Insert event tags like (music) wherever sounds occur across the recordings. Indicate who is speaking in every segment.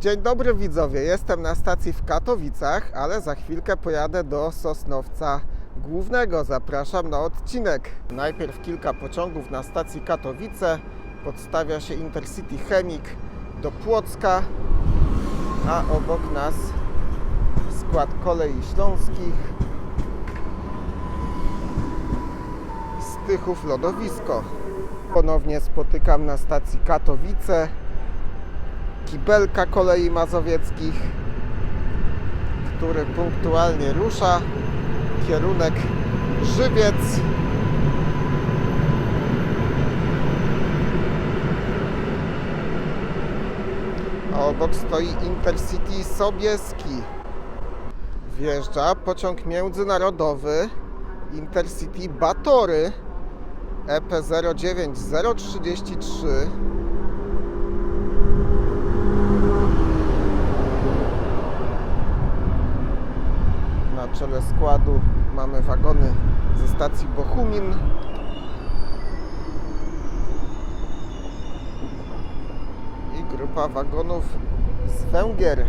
Speaker 1: Dzień dobry widzowie, jestem na stacji w Katowicach, ale za chwilkę pojadę do Sosnowca Głównego. Zapraszam na odcinek. Najpierw kilka pociągów na stacji Katowice. Podstawia się Intercity Chemik do Płocka, a obok nas skład kolei śląskich. Stychów Lodowisko. Ponownie spotykam na stacji Katowice. Kibelka kolei mazowieckich, który punktualnie rusza. Kierunek Żywiec. A obok stoi Intercity Sobieski. Wjeżdża pociąg międzynarodowy Intercity Batory E EP09033. Na czele składu mamy wagony ze stacji Bochumin. I grupa wagonów z Węgier.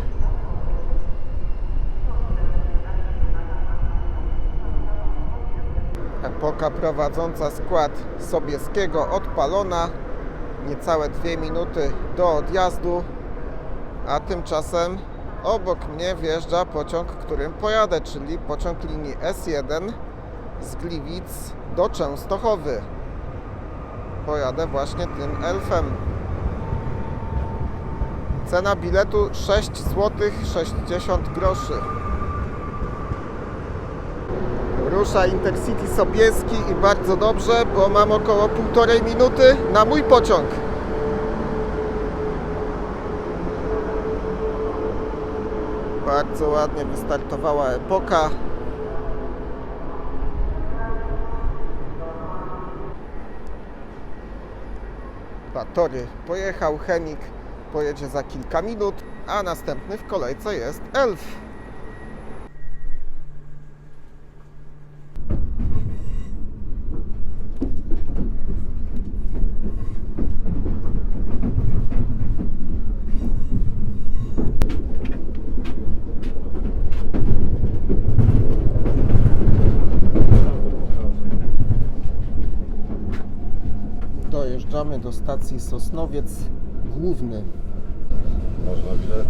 Speaker 1: Epoka prowadząca skład Sobieskiego odpalona. Niecałe dwie minuty do odjazdu, a tymczasem obok mnie wjeżdża pociąg, którym pojadę, czyli pociąg linii S1 z Gliwic do Częstochowy. Pojadę właśnie tym elfem. Cena biletu 6 zł 60 groszy. Rusza Intercity Sobieski i bardzo dobrze, bo mam około półtorej minuty na mój pociąg. Bardzo ładnie wystartowała epoka. Batory pojechał, chemik pojedzie za kilka minut, a następny w kolejce jest elf. Dojeżdżamy do stacji Sosnowiec Główny.
Speaker 2: Można bilet.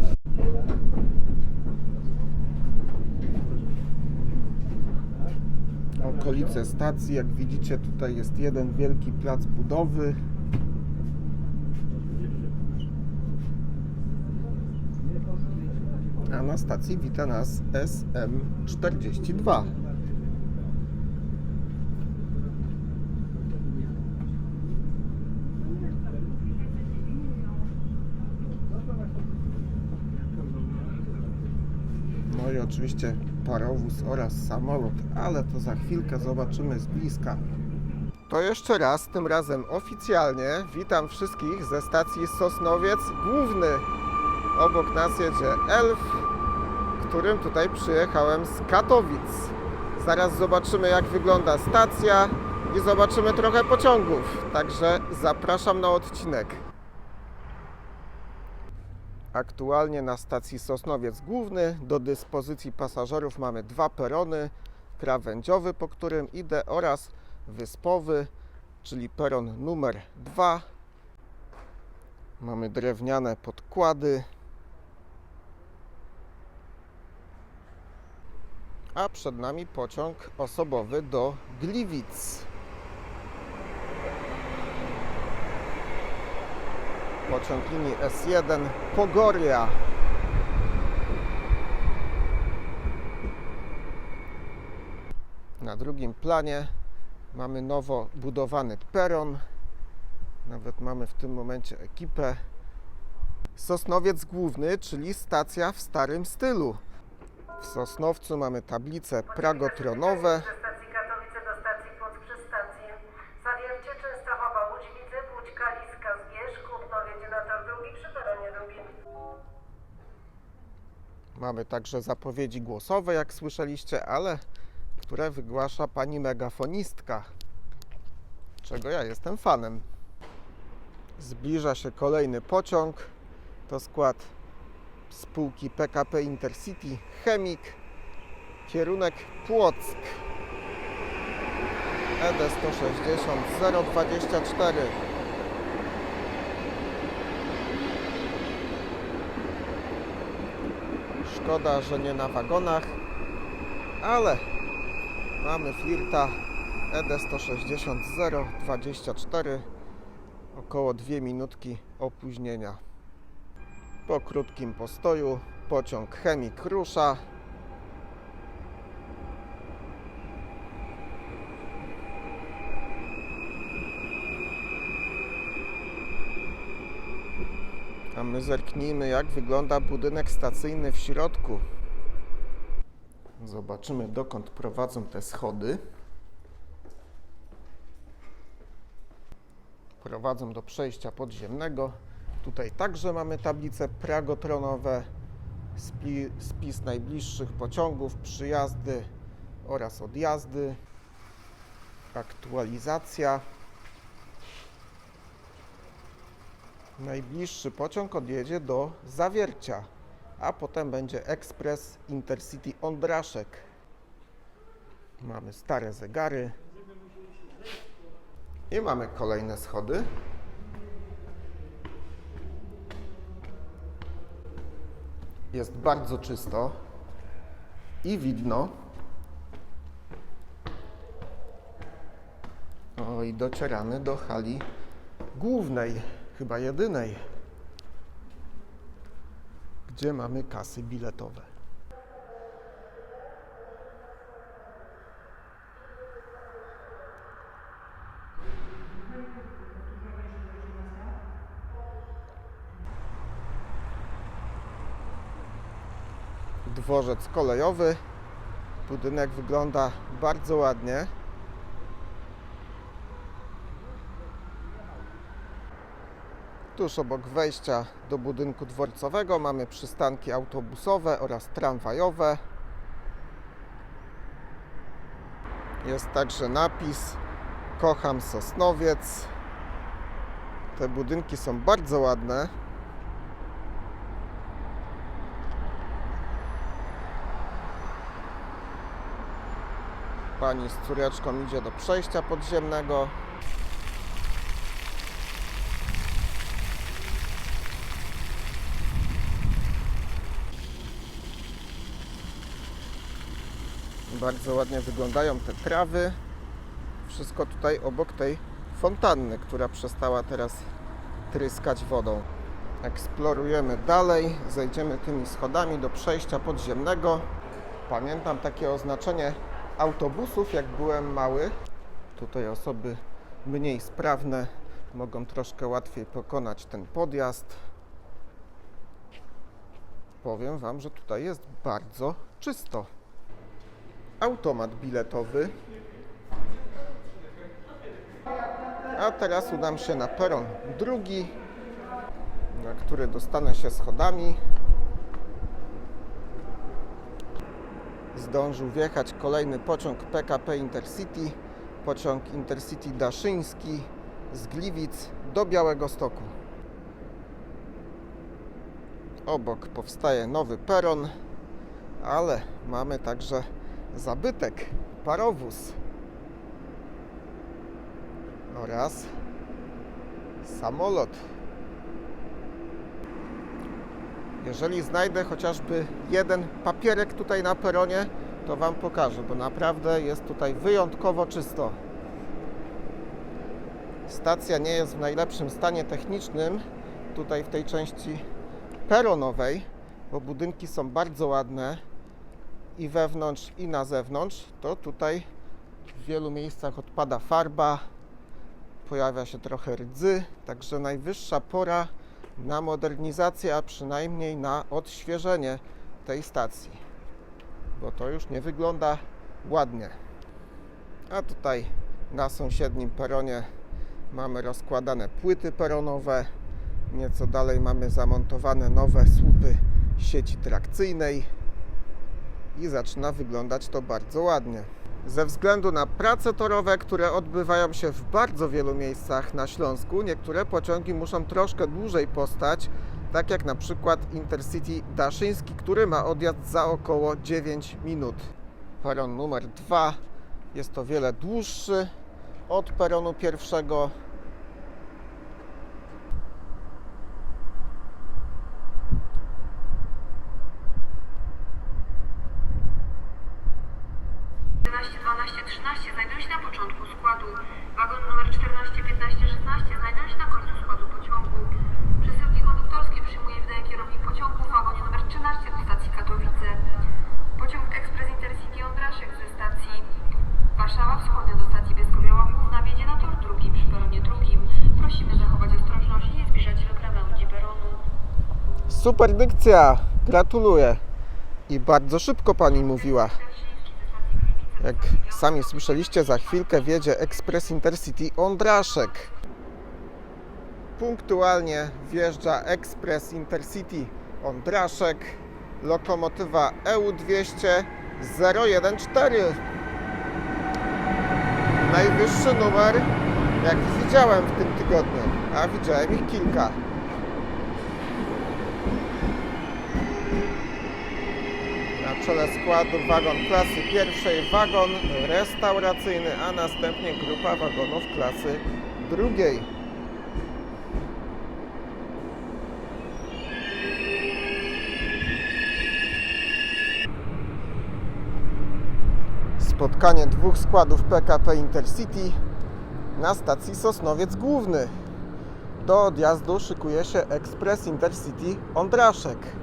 Speaker 1: Okolice stacji, jak widzicie, tutaj jest jeden wielki plac budowy. A na stacji wita nas SM42. Oczywiście parowóz oraz samolot, ale to za chwilkę zobaczymy z bliska. To jeszcze raz, tym razem oficjalnie, witam wszystkich ze stacji Sosnowiec Główny. Obok nas jedzie Elf, którym tutaj przyjechałem z Katowic. Zaraz zobaczymy jak wygląda stacja i zobaczymy trochę pociągów. Także zapraszam na odcinek. Aktualnie na stacji Sosnowiec Główny do dyspozycji pasażerów mamy dwa perony. Krawędziowy, po którym idę oraz wyspowy, czyli peron numer 2. Mamy drewniane podkłady. A przed nami pociąg osobowy do Gliwic. Pociąg linii S1 Pogoria. Na drugim planie mamy nowo budowany peron. Nawet mamy w tym momencie ekipę. Sosnowiec Główny, czyli stacja w starym stylu. W Sosnowcu mamy tablice pragotronowe.
Speaker 3: Ze stacji Katowice do stacji Płock przez stację. Zawiercie Częstochowa, Łódź Widzę, Łódź Kaliska, Zbierz, Kutno, jedzie na tor drugi przy peronie drugim.
Speaker 1: Mamy także zapowiedzi głosowe, jak słyszeliście, ale które wygłasza pani megafonistka, czego ja jestem fanem. Zbliża się kolejny pociąg. To skład spółki PKP Intercity Chemik, kierunek Płock. ED 160 024. Szkoda, że nie na wagonach, ale mamy flirta ED 160 024 około 2 minutki opóźnienia. Po krótkim postoju pociąg Chemik rusza. A my zerknijmy, jak wygląda budynek stacyjny w środku. Zobaczymy, dokąd prowadzą te schody. Prowadzą do przejścia podziemnego. Tutaj także mamy tablice pragotronowe, spi- spis najbliższych pociągów, przyjazdy oraz odjazdy, aktualizacja. Najbliższy pociąg odjedzie do Zawiercia, a potem będzie ekspres Intercity Ondraszek. Mamy stare zegary. I mamy kolejne schody. Jest bardzo czysto i widno. O, i docieramy do hali głównej, chyba jedynej, gdzie mamy kasy biletowe. Dworzec kolejowy. Budynek wygląda bardzo ładnie. Tuż obok wejścia do budynku dworcowego mamy przystanki autobusowe oraz tramwajowe. Jest także napis Kocham Sosnowiec. Te budynki są bardzo ładne. Pani z córeczką idzie do przejścia podziemnego. Bardzo ładnie wyglądają te trawy. Wszystko tutaj obok tej fontanny, która przestała teraz tryskać wodą. Eksplorujemy dalej, zejdziemy tymi schodami do przejścia podziemnego. Pamiętam takie oznaczenie autobusów, jak byłem mały. Tutaj osoby mniej sprawne mogą troszkę łatwiej pokonać ten podjazd. Powiem Wam, że tutaj jest bardzo czysto. Automat biletowy. A teraz udam się na peron drugi, na który dostanę się schodami. zdążył wjechać kolejny pociąg PKP Intercity, pociąg Intercity Daszyński z Gliwic do Białego Stoku. Obok powstaje nowy peron, ale mamy także zabytek, parowóz oraz samolot. Jeżeli znajdę chociażby jeden papierek tutaj na peronie, to Wam pokażę, bo naprawdę jest tutaj wyjątkowo czysto. Stacja nie jest w najlepszym stanie technicznym, tutaj w tej części peronowej, bo budynki są bardzo ładne i wewnątrz, i na zewnątrz. To tutaj w wielu miejscach odpada farba, pojawia się trochę rdzy, także najwyższa pora na modernizację, a przynajmniej na odświeżenie tej stacji, bo to już nie wygląda ładnie. A tutaj na sąsiednim peronie mamy rozkładane płyty peronowe, nieco dalej mamy zamontowane nowe słupy sieci trakcyjnej i zaczyna wyglądać to bardzo ładnie. Ze względu na prace torowe, które odbywają się w bardzo wielu miejscach na Śląsku, niektóre pociągi muszą troszkę dłużej postać Tak jak na przykład Intercity Daszyński, który ma odjazd za około 9 minut. Peron numer 2 jest o wiele dłuższy od peronu pierwszego.
Speaker 4: Jedenaście, 12, 13 znajdują się na początku składu. Wagon numer 14, 15, 16 znajdują się na końcu składu pociągu. Przesyłki konduktorskie przyjmuje wydaje kierownik pociągu w wagonie numer 13 do stacji Katowice. Pociąg Express Intercity Ądraszek ze stacji Warszawa Wschodnia do stacji Bielsko-Biała Główna wjedzie na tor drugi przy peronie drugim. Prosimy zachować ostrożność i nie zbliżać się do krawędzi peronu.
Speaker 1: Super dykcja! Gratuluję! I bardzo szybko pani mówiła. Jak sami słyszeliście, za chwilkę wjedzie Express Intercity Ondraszek. Punktualnie wjeżdża Express Intercity Ondraszek, lokomotywa E EU200 014. Najwyższy numer, jak widziałem w tym tygodniu, a widziałem ich kilka. Na czele składu wagon klasy pierwszej, wagon restauracyjny, a następnie grupa wagonów klasy drugiej. Spotkanie dwóch składów PKP Intercity na stacji Sosnowiec Główny. Do odjazdu szykuje się Express Intercity Ondraszek.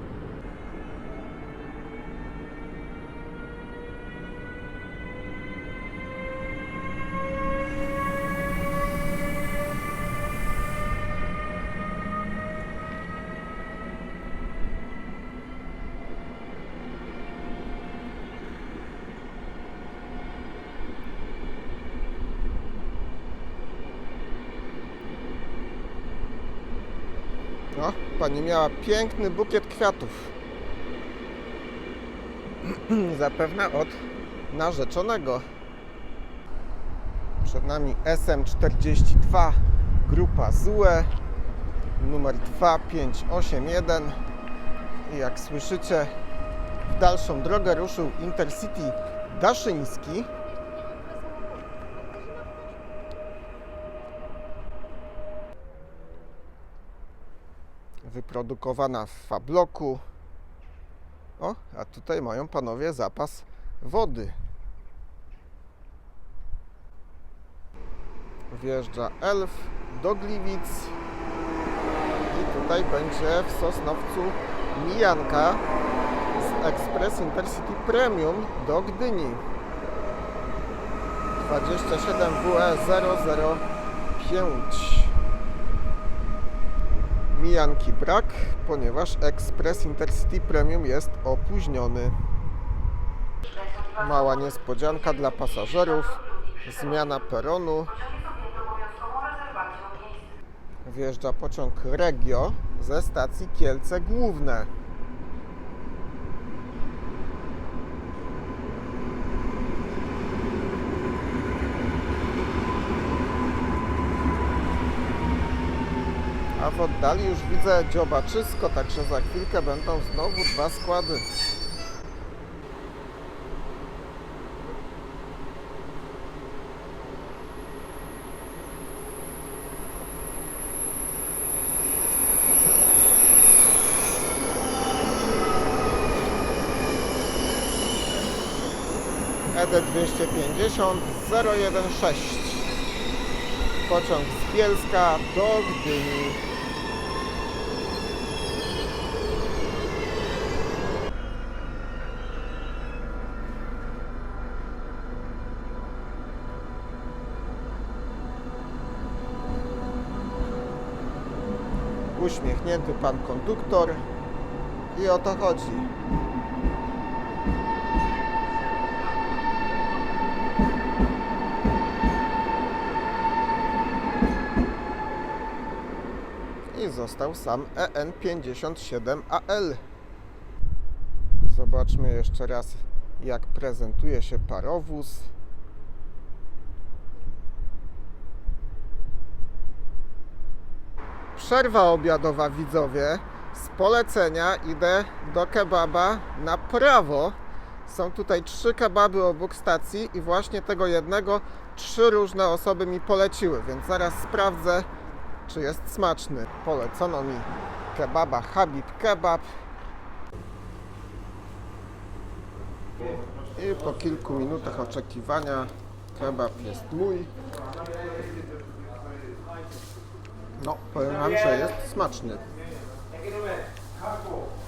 Speaker 1: Pani miała piękny bukiet kwiatów. (clears throat) Zapewne od narzeczonego. Przed nami SM42, grupa ZUE, numer 2581. I jak słyszycie, w dalszą drogę ruszył Intercity Daszyński. Wyprodukowana w fabloku. O, a tutaj mają panowie zapas wody. Wjeżdża Elf do Gliwic. I tutaj będzie w Sosnowcu mijanka z Express Intercity Premium do Gdyni. 27 WE 005. Mijanki brak, ponieważ Express Intercity Premium jest opóźniony. Mała niespodzianka dla pasażerów. Zmiana peronu. Wjeżdża pociąg Regio ze stacji Kielce Główne. A w oddali już widzę dziobaczysko, także za chwilkę będą znowu dwa składy. ED 250 016 Pociąg z Bielska do Gdyni. Uśmiechnięty pan konduktor i o to chodzi. i został sam E EN57AL. Zobaczmy jeszcze raz, jak prezentuje się parowóz. Przerwa obiadowa, widzowie. Z polecenia idę do kebaba na prawo. Są tutaj trzy kebaby obok stacji i właśnie tego jednego trzy różne osoby mi poleciły, więc zaraz sprawdzę, czy jest smaczny. Polecono mi kebaba Habib Kebab. I po kilku minutach oczekiwania kebab jest mój. No, powiem Wam, że jest smaczny.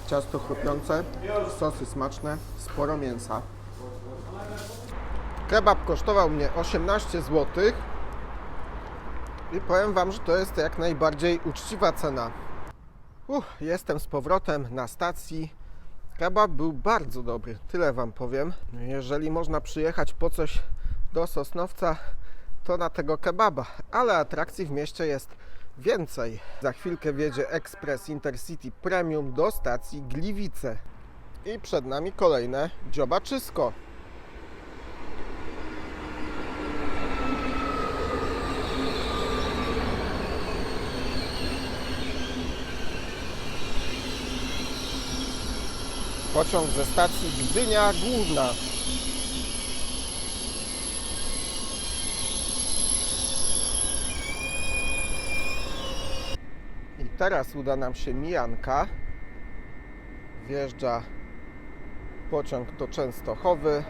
Speaker 1: Ciasto chrupiące, sosy smaczne, sporo mięsa. Kebab kosztował mnie 18 zł. I powiem Wam, że to jest jak najbardziej uczciwa cena. Jestem z powrotem na stacji. Kebab był bardzo dobry, tyle Wam powiem. Jeżeli można przyjechać po coś do Sosnowca, to na tego kebaba, ale atrakcji w mieście jest więcej. Za chwilkę wjedzie ekspres Intercity Premium do stacji Gliwice. I przed nami kolejne dziobaczysko. Pociąg ze stacji Gdynia Główna. Teraz uda nam się mijanka. Wjeżdża pociąg do Częstochowy.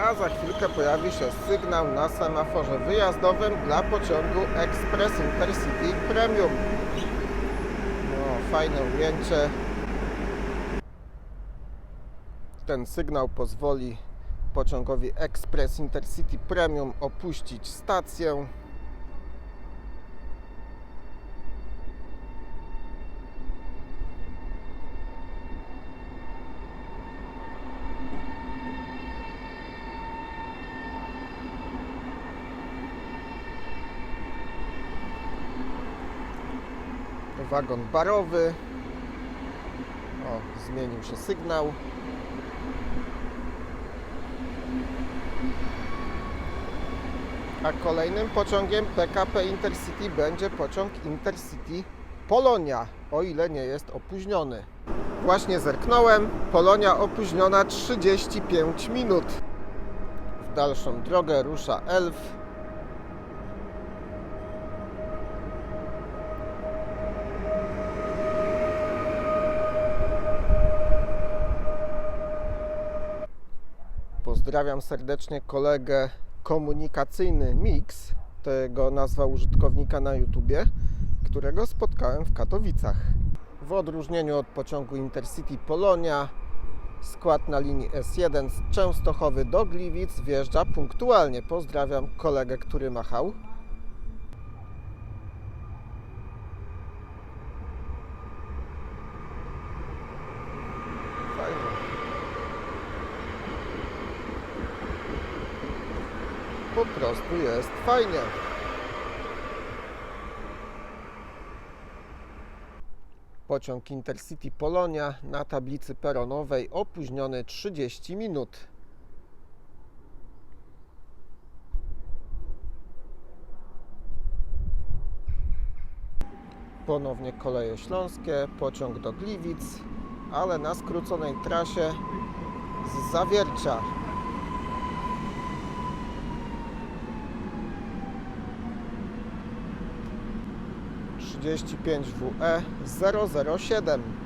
Speaker 1: A za chwilkę pojawi się sygnał na semaforze wyjazdowym dla pociągu Express Intercity Premium. No, fajne ujęcie. Ten sygnał pozwoli pociągowi Express Intercity Premium opuścić stację. Wagon barowy. O, zmienił się sygnał. A kolejnym pociągiem PKP Intercity będzie pociąg Intercity Polonia, o ile nie jest opóźniony. Właśnie zerknąłem, Polonia opóźniona 35 minut. W dalszą drogę rusza Elf. Pozdrawiam serdecznie kolegę komunikacyjny Mix, tego nazwa użytkownika na YouTubie, którego spotkałem w Katowicach. W odróżnieniu od pociągu Intercity Polonia, skład na linii S1 z Częstochowy do Gliwic wjeżdża punktualnie. Pozdrawiam kolegę, który machał. Fajnie. po prostu jest fajnie. Pociąg Intercity Polonia na tablicy peronowej opóźniony 30 minut. Ponownie koleje śląskie, pociąg do Gliwic, ale na skróconej trasie z Zawiercia. 35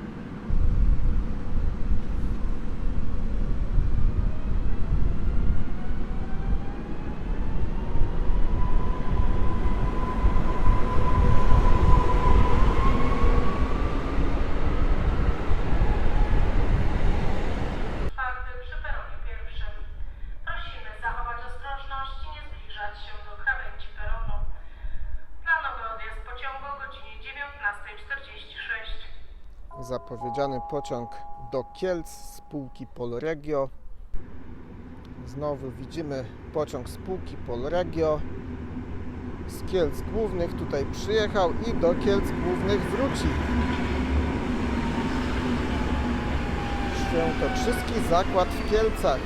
Speaker 1: zapowiedziany pociąg do Kielc spółki Polregio. Znowu widzimy pociąg spółki Polregio z Kielc Głównych tutaj przyjechał i do Kielc Głównych wróci. Świętokrzyski zakład w Kielcach.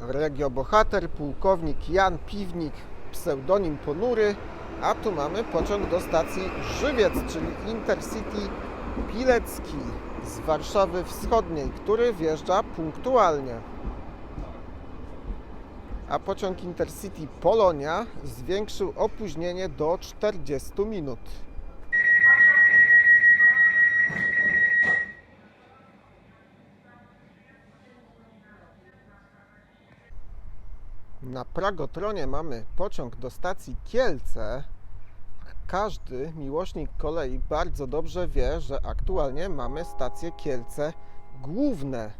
Speaker 1: Regio Bohater, pułkownik Jan Piwnik, pseudonim Ponury, a tu mamy pociąg do stacji Żywiec, czyli Intercity Pilecki z Warszawy Wschodniej, który wjeżdża punktualnie. A pociąg Intercity Polonia zwiększył opóźnienie do 40 minut. Na Pragotronie mamy pociąg do stacji Kielce. Każdy miłośnik kolei bardzo dobrze wie, że aktualnie mamy stację Kielce główne.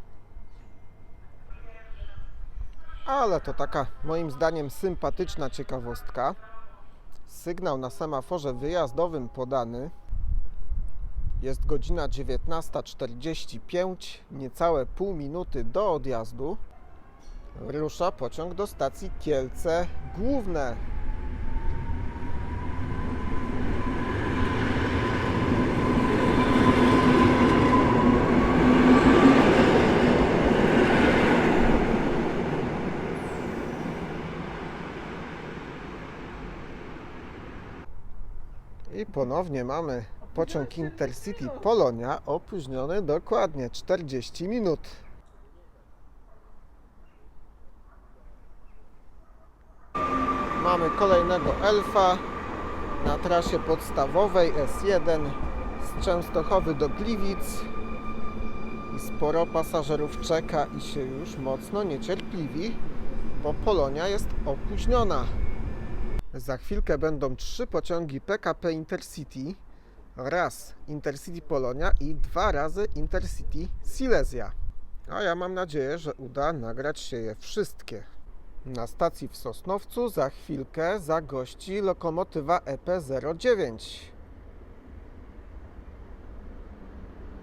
Speaker 1: Ale to taka moim zdaniem sympatyczna ciekawostka. Sygnał na semaforze wyjazdowym podany. Jest godzina 19.45, niecałe pół minuty do odjazdu rusza pociąg do stacji Kielce Główne. I ponownie mamy pociąg Intercity Polonia opóźniony dokładnie 40 minut. Mamy kolejnego elfa na trasie podstawowej S1 z Częstochowy do Gliwic. I sporo pasażerów czeka i się już mocno niecierpliwi, bo Polonia jest opóźniona. Za chwilkę będą trzy pociągi PKP Intercity. Raz Intercity Polonia i dwa razy Intercity Silesia. A ja mam nadzieję, że uda nagrać się je wszystkie. Na stacji w Sosnowcu za chwilkę zagości lokomotywa E EP09.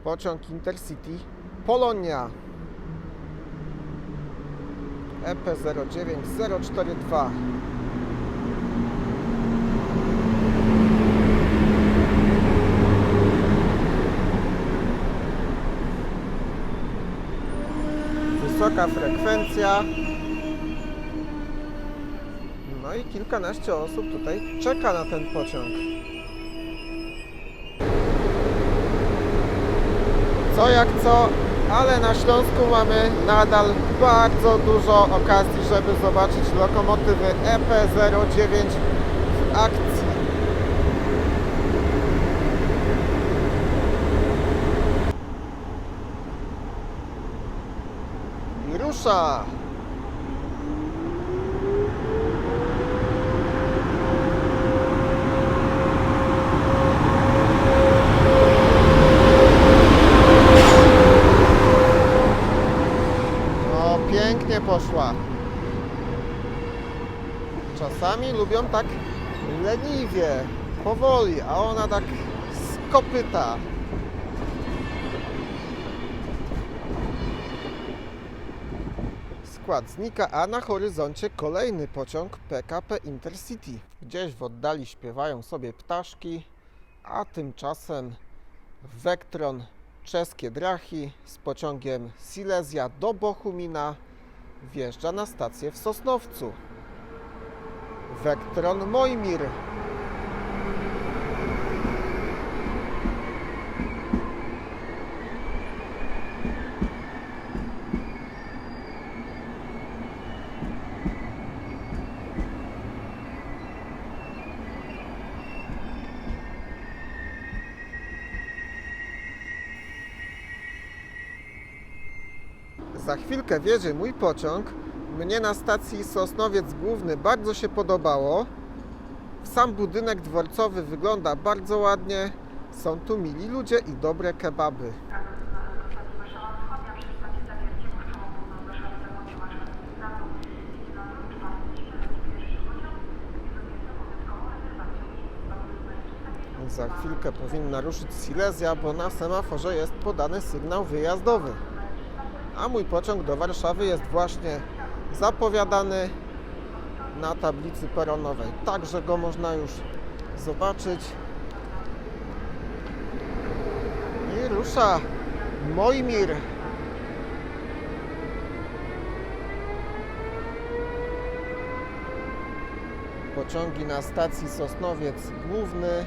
Speaker 1: Pociąg Intercity Polonia E EP09042. Wysoka frekwencja. No i kilkanaście osób tutaj czeka na ten pociąg. Co jak co, ale na Śląsku mamy nadal bardzo dużo okazji, żeby zobaczyć lokomotywy E EP09 w akcji. Rusza! Lubią tak leniwie, powoli, a ona tak z kopyta. Skład znika, a na horyzoncie kolejny pociąg PKP Intercity. Gdzieś w oddali śpiewają sobie ptaszki, a tymczasem Vectron czeskie Drachi z pociągiem Silesia do Bochumina wjeżdża na stację w Sosnowcu. Vectron Mojmir. Za chwilkę wjedzie mój pociąg. Mnie na stacji Sosnowiec Główny bardzo się podobało. Sam budynek dworcowy wygląda bardzo ładnie. Są tu mili ludzie i dobre kebaby. Za chwilkę powinna ruszyć Silesia, bo na semaforze jest podany sygnał wyjazdowy. A mój pociąg do Warszawy jest właśnie zapowiadany na tablicy peronowej. Także go można już zobaczyć. I rusza Mojmir. Pociągi na stacji Sosnowiec Główny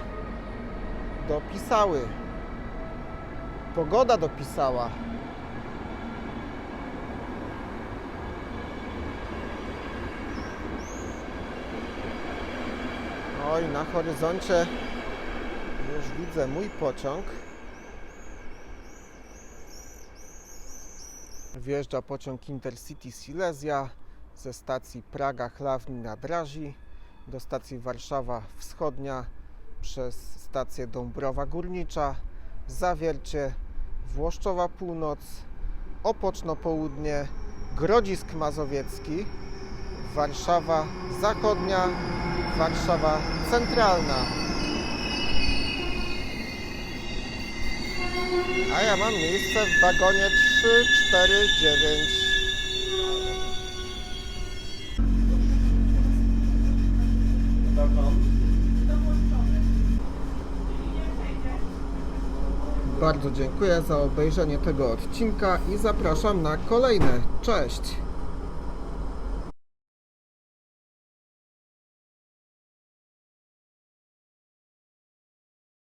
Speaker 1: dopisały. Pogoda dopisała. Oj, na horyzoncie już widzę mój pociąg. Wjeżdża pociąg Intercity Silesia ze stacji Praga Chlawni na Drazi do stacji Warszawa Wschodnia przez stację Dąbrowa Górnicza, Zawiercie, Włoszczowa Północ, Opoczno Południe, Grodzisk Mazowiecki, Warszawa Zachodnia, Warszawa Centralna. A ja mam miejsce w wagonie 349. Bardzo dziękuję za obejrzenie tego odcinka i zapraszam na kolejne. Cześć!